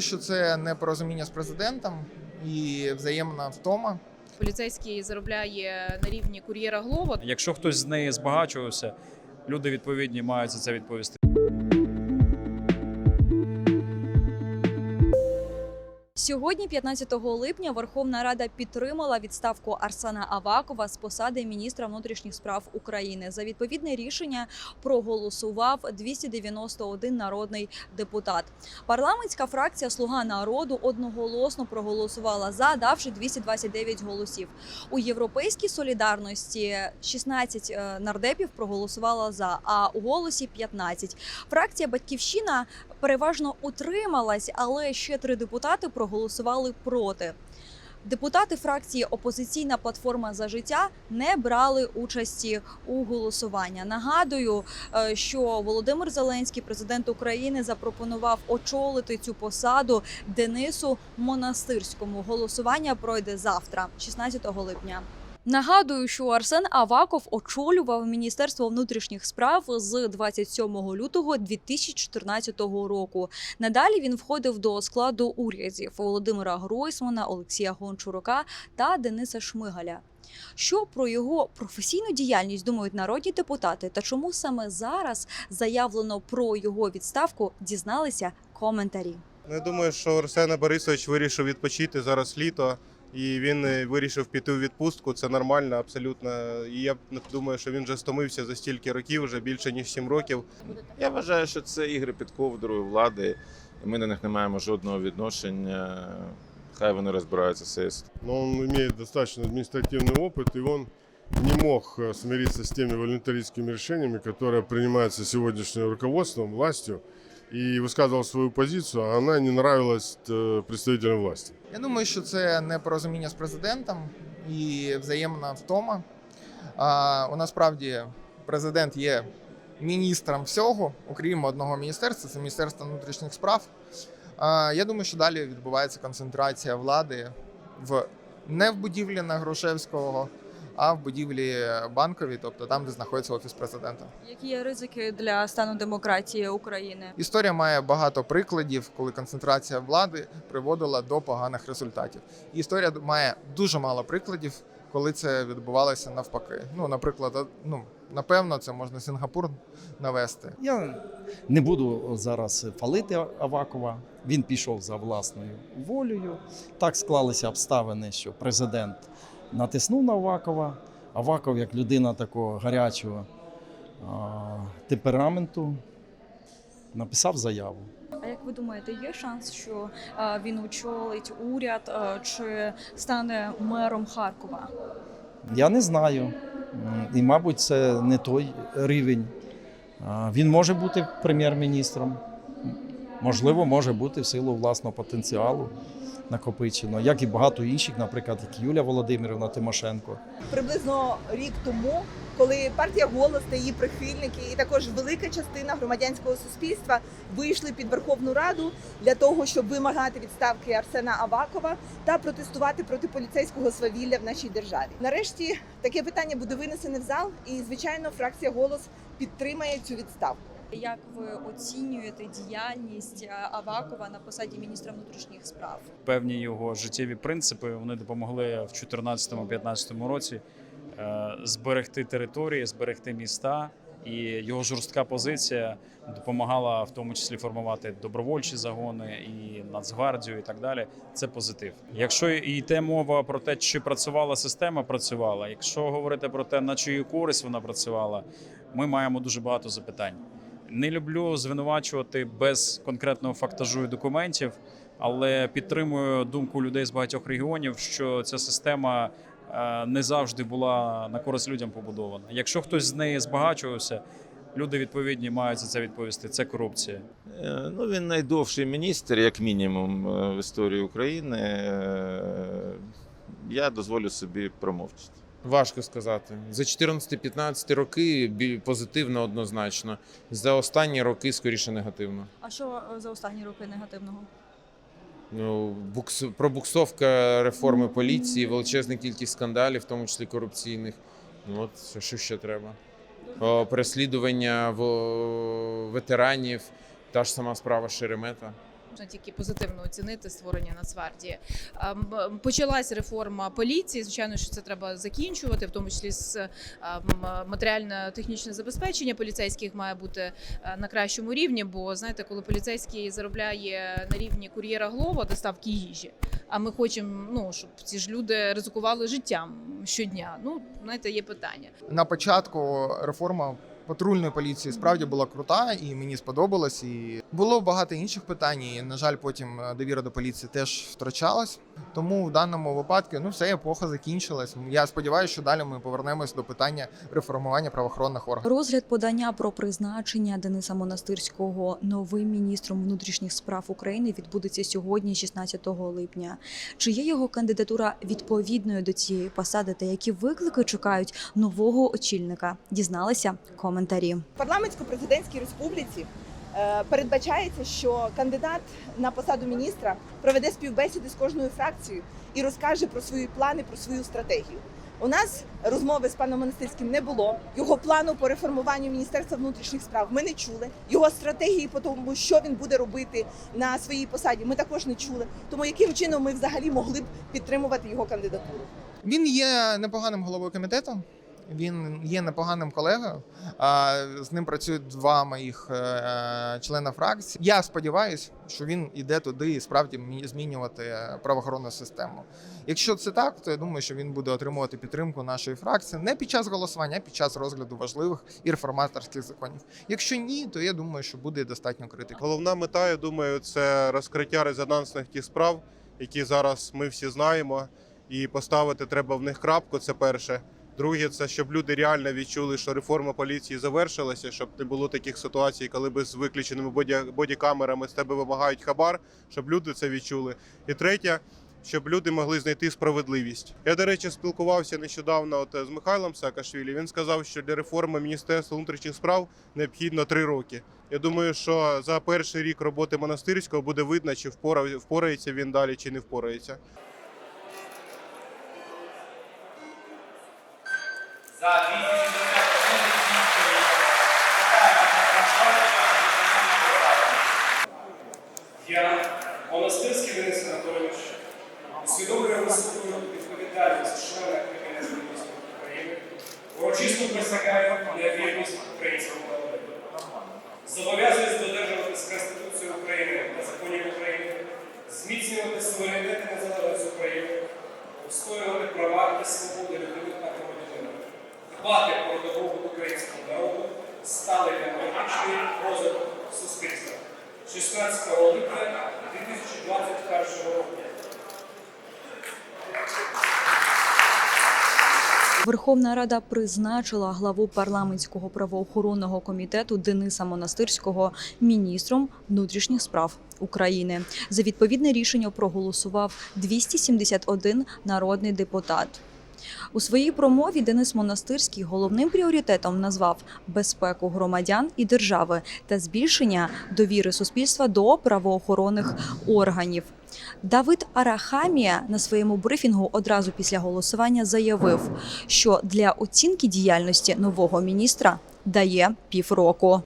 думаю, що це непорозуміння з президентом і взаємна втома. Поліцейський заробляє на рівні кур'єра Глова. Якщо хтось з неї збагачувався, люди відповідні мають за це відповісти. Сьогодні, 15 липня, Верховна Рада підтримала відставку Арсена Авакова з посади міністра внутрішніх справ України. За відповідне рішення проголосував 291 народний депутат. Парламентська фракція Слуга народу одноголосно проголосувала за, давши 229 голосів. У європейській солідарності 16 е, нардепів проголосувала за, а у голосі 15. Фракція Батьківщина переважно утрималась, але ще три депутати проголосували проти. Депутати фракції Опозиційна платформа за життя не брали участі у голосуванні. Нагадую, е, що Володимир Зеленський, президент України, запропонував очолити цю посаду Денису Монастирському. Голосування пройде завтра, 16 липня. Нагадую, що Арсен Аваков очолював Міністерство внутрішніх справ з 27 лютого 2014 року. Надалі він входив до складу урядів Володимира Гройсмана, Олексія Гончурука та Дениса Шмигаля. Що про його професійну діяльність думають народні депутати, та чому саме зараз заявлено про його відставку, дізналися коментарі. Ну, я думаю, що Арсен Борисович вирішив відпочити зараз літо, і він е, вирішив піти у відпустку. Це нормально, абсолютно. І я думаю, що він вже стомився за стільки років, вже більше ніж 7 років. Я вважаю, що це ігри під ковдрою влади. і Ми до них не маємо жодного відношення. Хай вони розбираються з цією но он имеет достаточно административный опыт, и он не мог э, смириться с теми волюнтаристскими решениями, которые принимаются сегодняшним руководством, властью, и высказывал свою позицию, а она не нравилась э, представителям власти. Я думаю, що це непорозуміння з президентом і взаємна втома. А, у нас справді президент є міністром всього, окрім одного міністерства, це Міністерство внутрішніх справ. А, я думаю, що далі відбувається концентрація влади в не в будівлі на Грушевського, а в будівлі банковій, тобто там, де знаходиться офіс президента. Які є ризики для стану демократії України? Історія має багато прикладів, коли концентрація влади приводила до поганих результатів. Історія має дуже мало прикладів, коли це відбувалося навпаки. Ну, наприклад, ну напевно, це можна Сінгапур навести. Я не буду зараз фалити Авакова. Він пішов за власною волею. Так склалися обставини, що президент натиснув на Авакова. Аваков, як людина такого гарячого темпераменту, написав заяву. А як ви думаєте, є шанс, що він очолить уряд чи стане мером Харкова? Я не знаю. І, мабуть, це не той рівень. Він може бути прем'єр-міністром. Можливо, може бути в силу власного потенціалу накопичено, як і багато інших, наприклад, як Юля Володимирівна Тимошенко. приблизно рік тому, коли партія голос та її прихильники, і також велика частина громадянського суспільства вийшли під Верховну Раду для того, щоб вимагати відставки Арсена Авакова та протестувати проти поліцейського свавілля в нашій державі. Нарешті таке питання буде винесене в зал, і звичайно, фракція голос підтримає цю відставку. Як ви оцінюєте діяльність е, Авакова на посаді міністра внутрішніх справ? Певні його життєві принципи вони допомогли в 2014-2015 році е, зберегти території, зберегти міста. І його жорстка позиція допомагала в тому числі формувати добровольчі загони і Нацгвардію, і так далі. Це позитив. Якщо йде мова про те, чи працювала система, працювала. Якщо говорити про те, на чию користь вона працювала, ми маємо дуже багато запитань. Не люблю звинувачувати без конкретного фактажу і документів, але підтримую думку людей з багатьох регіонів, що ця система е, не завжди була на користь людям побудована. Якщо хтось з неї збагачувався, люди відповідні мають за це відповісти. Це корупція. Е, Ну, він найдовший міністр, як мінімум, е, в історії України. Я дозволю собі промовчати. Важко сказати. За 14-15 роки позитивно однозначно. За останні роки скоріше негативно. А що е, за останні роки негативного? Ну, букс... пробуксовка реформи поліції, величезна кількість скандалів, в тому числі корупційних. Ну, от що ще треба? О, переслідування в... ветеранів, та ж сама справа Шеремета. Можна тільки позитивно оцінити створення Нацгвардії. Почалась реформа поліції. Звичайно, що це треба закінчувати, в тому числі з матеріально-технічне забезпечення поліцейських має бути на кращому рівні. Бо знаєте, коли поліцейський заробляє на рівні кур'єра Глова доставки їжі. А ми хочемо, ну щоб ці ж люди ризикували життям щодня. Ну знаєте, є питання. На початку реформа патрульної поліції справді була крута, і мені сподобалось. І було багато інших питань. І, на жаль, потім е, довіра до поліції теж втрачалась. Тому в даному випадку ну все епоха закінчилась. Я сподіваюся, що далі ми повернемось до питання реформування правоохоронних органів. Розгляд подання про призначення Дениса Монастирського новим міністром внутрішніх справ України відбудеться сьогодні, 16 липня. Чи є його кандидатура відповідною до цієї посади та які виклики чекають нового очільника? Дізналися коментарі. В парламентсько-президентській республіці е, передбачається, що кандидат на посаду міністра проведе співбесіди з кожною фракцією і розкаже про свої плани, про свою стратегію. У нас розмови з паном Монастирським не було. Його плану по реформуванню Міністерства внутрішніх справ ми не чули. Його стратегії по тому, що він буде робити на своїй посаді, ми також не чули. Тому яким чином ми взагалі могли б підтримувати його кандидатуру? Він є непоганим головою комітету. Він є непоганим колегою. З ним працюють два моїх е, члена фракції. Я сподіваюся, що він іде туди і справді змінювати правоохоронну систему. Якщо це так, то я думаю, що він буде отримувати підтримку нашої фракції не під час голосування, а під час розгляду важливих і реформаторських законів. Якщо ні, то я думаю, що буде достатньо критики. Головна мета, я думаю, це розкриття резонансних тих справ, які зараз ми всі знаємо, і поставити треба в них крапку. Це перше. Друге, це щоб люди реально відчули, що реформа поліції завершилася, щоб не було таких ситуацій, коли би з виключеними боді, бодікамерами з тебе вимагають хабар, щоб люди це відчули. І третє, щоб люди могли знайти справедливість. Я, до речі, спілкувався нещодавно от е, з Михайлом Саакашвілі. Він сказав, що для реформи Міністерства внутрішніх справ необхідно три роки. Я думаю, що за перший рік роботи монастирського буде видно, чи впора- впорається він далі, чи не впорається. Я, Монастирський Денис Анатолійович, усвідомлюю високу відповідальність члена Кабінету міністрів України, урочисто присягаю на вірність українському народу. Зобов'язуюсь додержуватись Конституції України та законів України, зміцнювати суверенітет і незалежність України, обстоювати права та свободи людини дбати про добробут українського народу, сталий демократичний розвиток суспільства. 16 липня 2021 року. Верховна Рада призначила главу парламентського правоохоронного комітету Дениса Монастирського міністром внутрішніх справ України. За відповідне рішення проголосував 271 народний депутат. У своїй промові Денис Монастирський головним пріоритетом назвав безпеку громадян і держави та збільшення довіри суспільства до правоохоронних органів. Давид Арахамія на своєму брифінгу одразу після голосування заявив, що для оцінки діяльності нового міністра дає півроку.